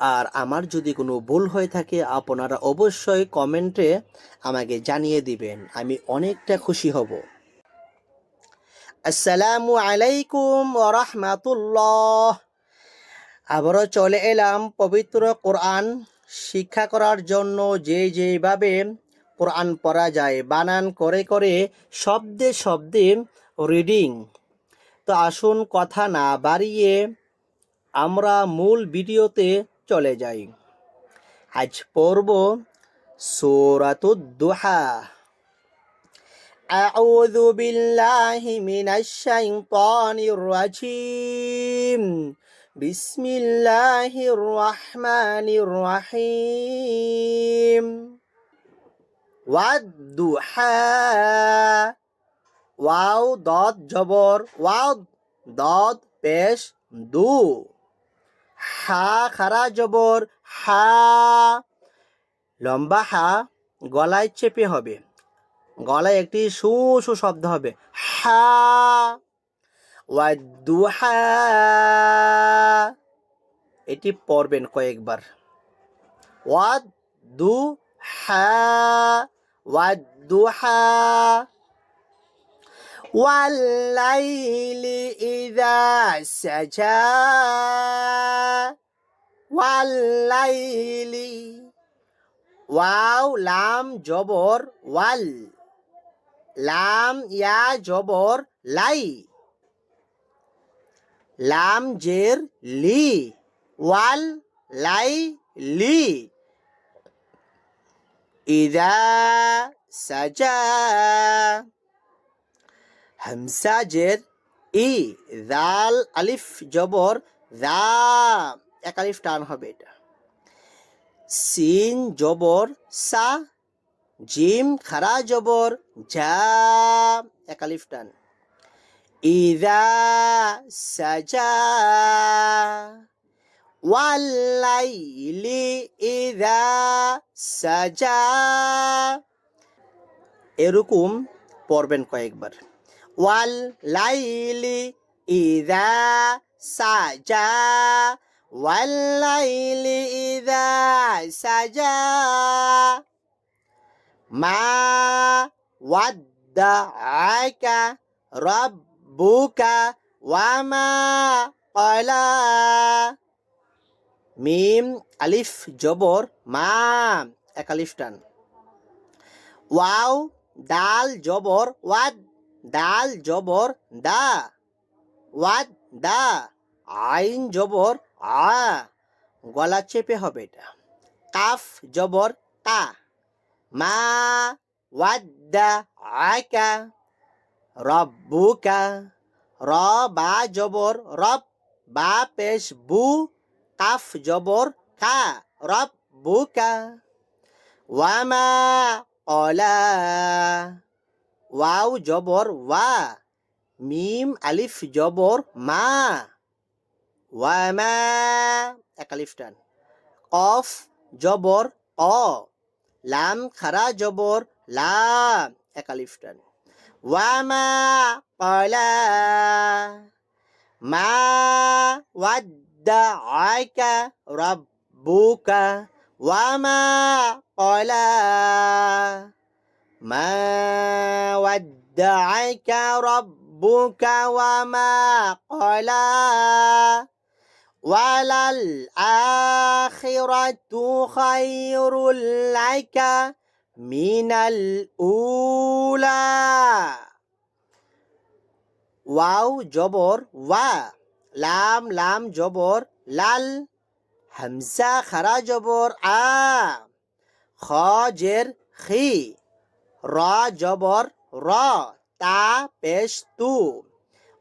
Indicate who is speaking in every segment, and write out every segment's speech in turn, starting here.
Speaker 1: আর আমার যদি কোনো ভুল হয়ে থাকে, আপনারা অবশ্যই কমেন্টে আমাকে জানিয়ে দিবেন। আমি অনেকটা খুশি হব। আসসালামু আলাইকুম ওরহমাতুল্লাহ আবারও চলে এলাম পবিত্র কোরআন শিক্ষা করার জন্য। যে যেভাবে কোরআন পড়া যায়, বানান করে করে শব্দে শব্দে রিডিং তো আসুন কথা না বাড়িয়ে আমরা মূল ভিডিওতে চলে যাই আজ পড়ব সূরাতুদ-দুহা أعوذ بالله من الشيطان الرجيم بسم الله الرحمن الرحيم والضحى ওয়াও দদ জবর ওয়াও দদ পেশ দু হা খারা জবর, হা। লম্বা হা, গলায় চেপে হবে। গলায় একটি সু সু শব্দ হবে। হা। ওয়াদুহা। এটি পড়বেন কয়েকবার। ওয়াদ দু হা ওয়াদুহা। والليل إذا سجى والليل واو لام جبر وال لام يا جبر لاي لام جر لي وال لي لي إذا سجى হামসা জের ই দাল আলিফ, জবর দা এক আলিফ টান হবে এটা। সিন, জবর, সা, জিম, খারা, জবর, যা, এক আলিফ টান। ইদা, সাজা ওয়াল্লাইলি ইদা, সাজা। এরকম পড়বেন কয়েকবার। ওয়াল লাইলি ইদা সাজা, ওয়াল লাইলি ইদা সাজা। মা ওয়াদ্দাআকা রাব্বুকা ওয়া মা ক্বালা। মিম, আলিফ, জবর, মা, এক আলিফ টান। ওয়াও, দাল, জবর, ওয়াদ। দাল জবর দা, ওয়াদ দা, আইন জবর আ, গলা চেপে হবে এটা। কাফ জবর কা মা ওয়াদ্দা আকা রব্বুকা, র বা জবর, রব বা পেশ বু, কাফ জবর কা, রব্বুকা। ওয়ামা অলা ওয়াও জবর ওয়া, মিম, আলিফ, জবর, মা। ওয়ামা এক আলিফ টান। কফ, জবর, অ। লাম, খারা, জবর, লা। এক আলিফ টান। ওয়ামা কলা মা ওয়াদ্দাআকা রাব্বুকা। ওয়ামা কলা ما ودعك ربك وما قلى وللآخرة خير لك من الأولى. واو جبر. و لام لام جبر. لال همزة خرا جبر. آ. خاجر خي. র জবর র তা পেশ তু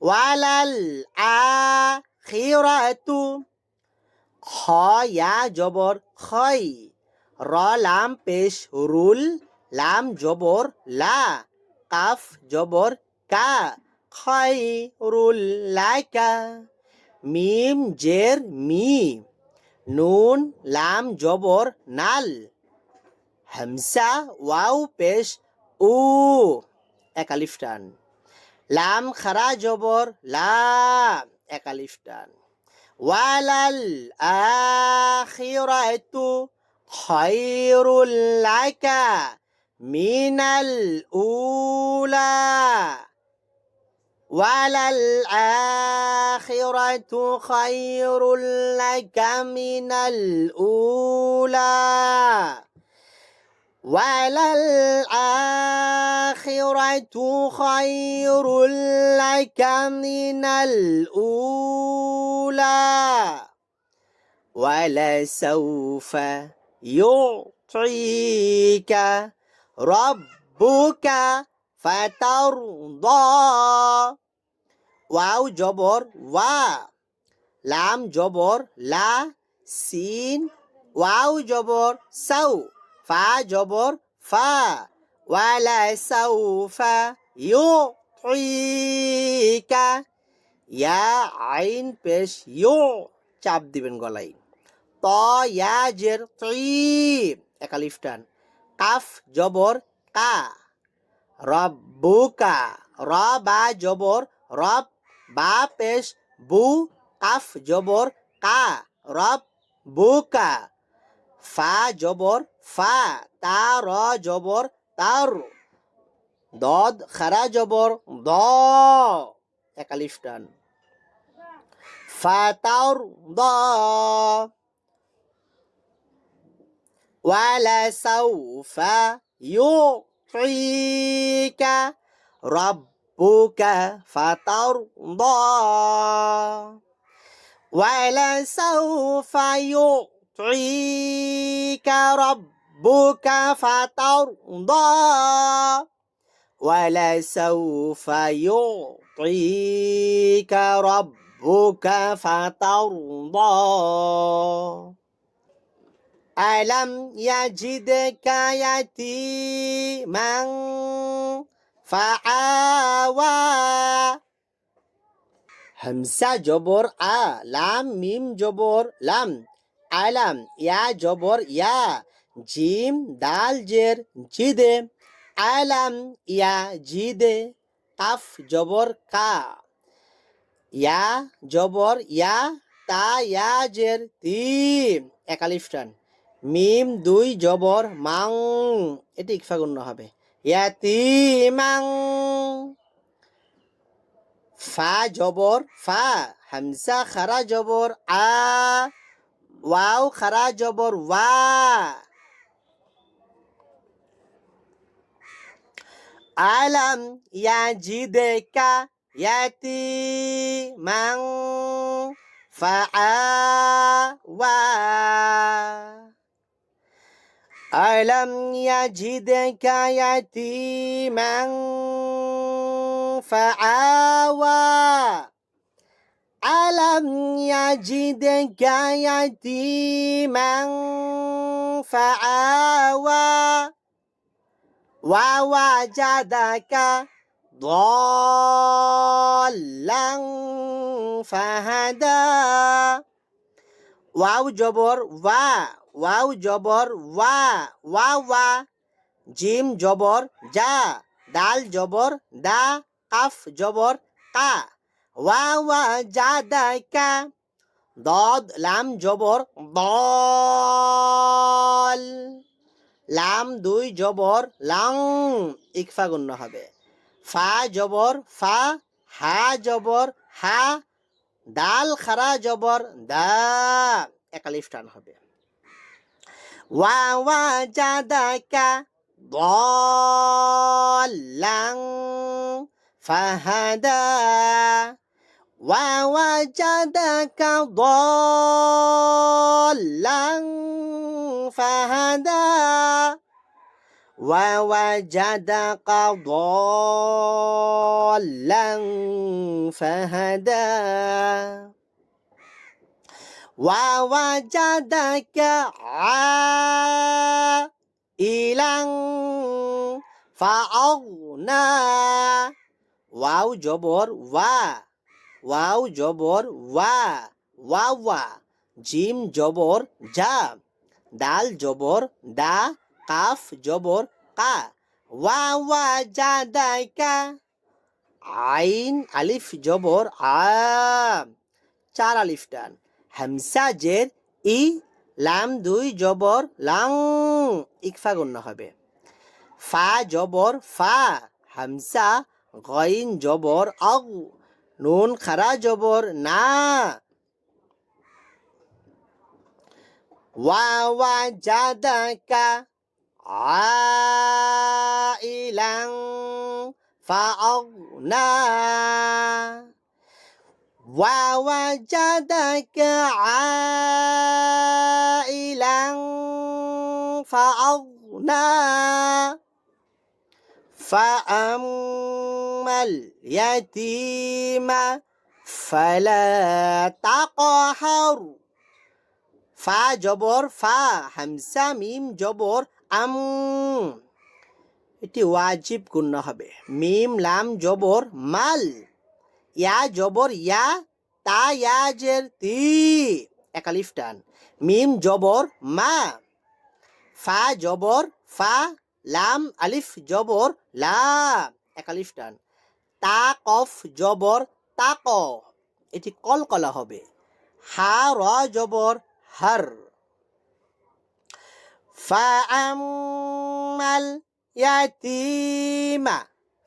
Speaker 1: ওয়ালাল আ খিরাতু জবর খই র লাম পেশ রুল লাম জবর লা কাফ জবর কা খই রুল লাইকা মিম জের মি নুন লাম জবর নাল হামসা ওয়াও পেশ উ একালিফ টান লাম খারা জবর লা একালিফ টান ওয়ালাল আখিরাতু খায়রুল লাকা মিনাল উলা وللآخرة خير لك من الأولى وللآخرة خير لك من الأولى ولسوف يعطيك ربك فترضى واو جبر و لام جبر لا سين واو جبر سو ফা জবর ফা ওয়ালা সাউফা ইউতিকা ইয়া আইন পেশ ইউ চাপ দিবেন গলায় ত ইয়া জের তি একালিফ টান কাফ জবর কা রব্বুকা র বা জবর রব বা পেশ বু কাফ জবর কা রব বুকা ফা জবর ফা তা র জবর তার দদ খারা জবর দ একালিফ টান ফা তার দ ولسوف يعطيك ربك فترضى ولسوف يعطيك ربك فترضى ولسوف يعطيك ربك فترضى ألم يجدك يتيما فآوى همسة جبر آ لام ميم جبر لام. আলাম ইয়া জবর, ইয়া জিম দাল জের, জিদে। আলাম ইয়া জিদে কাফ জবর, কা। ইয়া জবর, ইয়া, তা, ইয়া, জের তি একালিফ টান। মিম, দুই, জবর, মাং। এটি ইকফা গুণ্য হবে। ইয়াতি মাং। ফা, জবর, ফা। হামসা খারা, জবর, আ। Wow, karajo bor wa. Alam ya jideka yati mang faa wa. Alam ya jideka yati mang faa wa. ألم يجدك يتيما فآوى ووجدك ضالا فهدى واو جبر وا wow জবর ওয়া ওয়া ওয়া জিম জবর যা দাল জবর দা কাফ জবর কা ওয়াওয়াজাদাকা দদ, লাম, জবর, দল। লাম, দুই, জবর, লাং, ইকফা গণ্য হবে। ফা, জবর, ফা, হা, জবর, হা, দাল, খারা, জবর, দা একালিফ টান হবে। ওয়া ওয়া জাদাকা, দলাং ফাহাদা। ووجدك ضالا فهدى. ووجدك ضالا فهدى. ووجدك عائلا فأغنى. واو جبر. و ওয়াও জবর ওয়া ওয়া ওয়া, জিম জবর যা দাল জবর দা, কাফ জবর কা ওয়া ওয়া যা দাইকা আইন আলিফ জবর আ, চার আলিফ টান, হামসা জের ই, লাম দুই জবর লাং, ইকফা গুণ্য হবে, ফা জবর ফা, হামসা গইন জবর অগ নুন খারা জবর না ওয়া জাদাকা عائلا فأغنى ووجدك عائلا فأغنى فأما اليتيم فلا تقهر ফা জবর ফা হামসা মিম জবর আম এটি ওয়াজিব গুণ্য হবে মিম লাম জবর মাল ইয়া জবর ইয়া তা ইয়া জের তি একালিফ টান মিম জবর মা ফা জবর ফা লাম আলিফ জবর লা একালিফ টান তা কফ জবর তাক এটি কলকলা হবে হা র জবর হর فأما اليتيم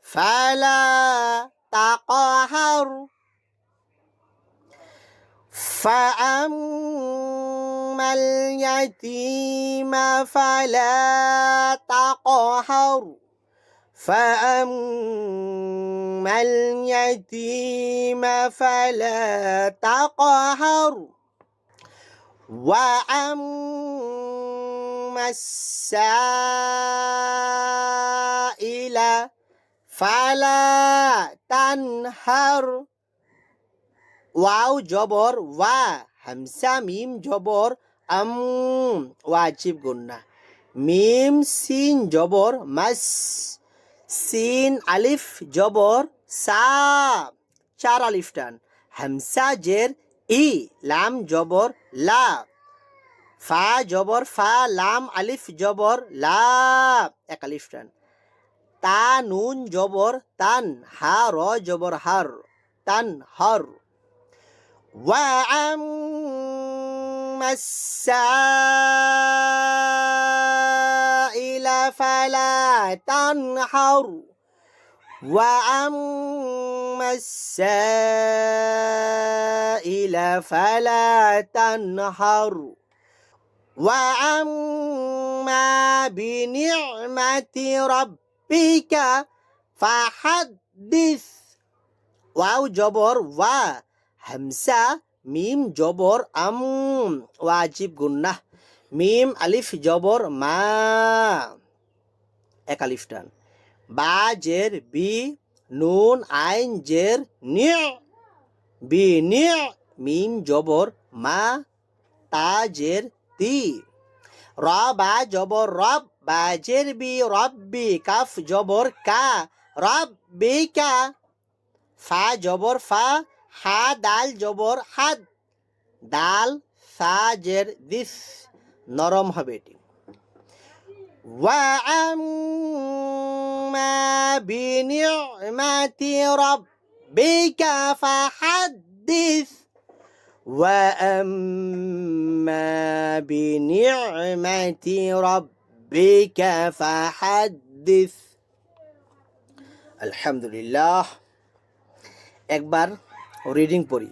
Speaker 1: فلا تقهر فأما اليتيم فلا تقهر فأما اليتيم فلا تقهر وأما السائل فلا تنهر واو جبر و همسة ميم جبر أم واجب قلنا ميم سين جبر مس সিন আলিফ জবর সা চার আলিফ টান হামসা জের ই লাম জবর লা ফা জবর ফা লাম আলিফ জবর লা এক আলিফ টান তা নুন জবর তান হা র জবর হার তান হর وأما السائل فلا تنحر. وأما السائل فلا تنحر. وأما بنعمة ربك فحدث. واو جبر و همسة ميم جبر أم. واجب قلنا ميم ألف جبر ما. এক আলিফ টান বা জের বি নুন আইন জের বি মিম জবর মা, তা জের তি। র, বা জবর রব। বা জের বি রব্বি কাফ জবর কা। রব বি কা। ফা জবর ফা, হা দাল জবর হাদ। দাল, সা জের দিস। নরম হবে এটি। وأما بنعمة ربك فحدث وأما بنعمة ربك فحدث الحمد لله একবার রিডিং পড়ি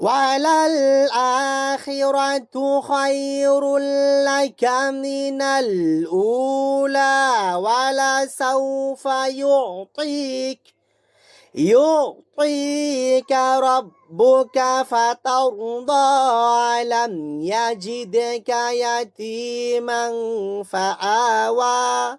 Speaker 1: وللآخرة خير لك من الأولى ولسوف يعطيك يعطيك ربك فترضى لم يجدك يتيما فآوى.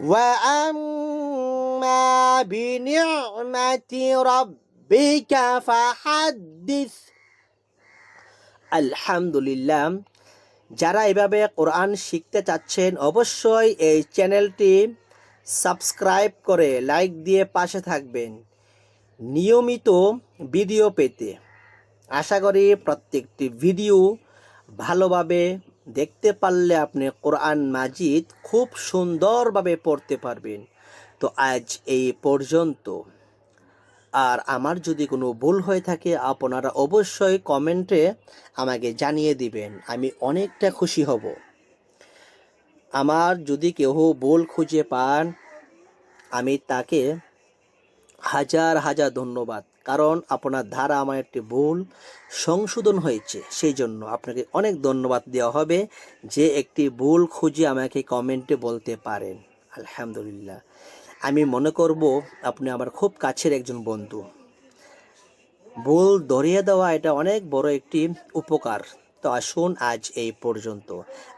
Speaker 1: وأما بنعمة ربك فحدث আলহামদুলিল্লাহ যারা এভাবে কোরআন শিখতে চাচ্ছেন অবশ্যই এই চ্যানেলটি সাবস্ক্রাইব করে লাইক দিয়ে পাশে থাকবেন নিয়মিত ভিডিও পেতে আশা করি প্রত্যেকটি ভিডিও ভালোভাবে দেখতে পারলে আপনি কোরআন মাজিদ খুব সুন্দরভাবে পড়তে পারবেন। তো আজ এই পর্যন্ত। আর আমার যদি কোনো ভুল হয়ে থাকে, আপনারা অবশ্যই কমেন্টে আমাকে জানিয়ে দিবেন, আমি অনেকটা খুশি হব। আমার যদি কেউ ভুল খুঁজে পান, আমি তাকে হাজার হাজার ধন্যবাদ। কারণ আপনার ধারা আমার একটি ভুল সংশোধন হয়েছে সেই জন্য আপনাকে অনেক ধন্যবাদ দেওয়া হবে যে একটি ভুল খুঁজে আমাকে কমেন্টে বলতে পারেন। আলহামদুলিল্লাহ। আমি মনে করব আপনি আমার খুব কাছের একজন বন্ধু। ভুল ধরিয়ে দেওয়া এটা অনেক বড় একটি উপকার। তো আসুন আজ এই পর্যন্ত।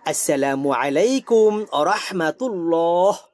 Speaker 1: আসসালামু আলাইকুম আ রহমাতুল্লাহ।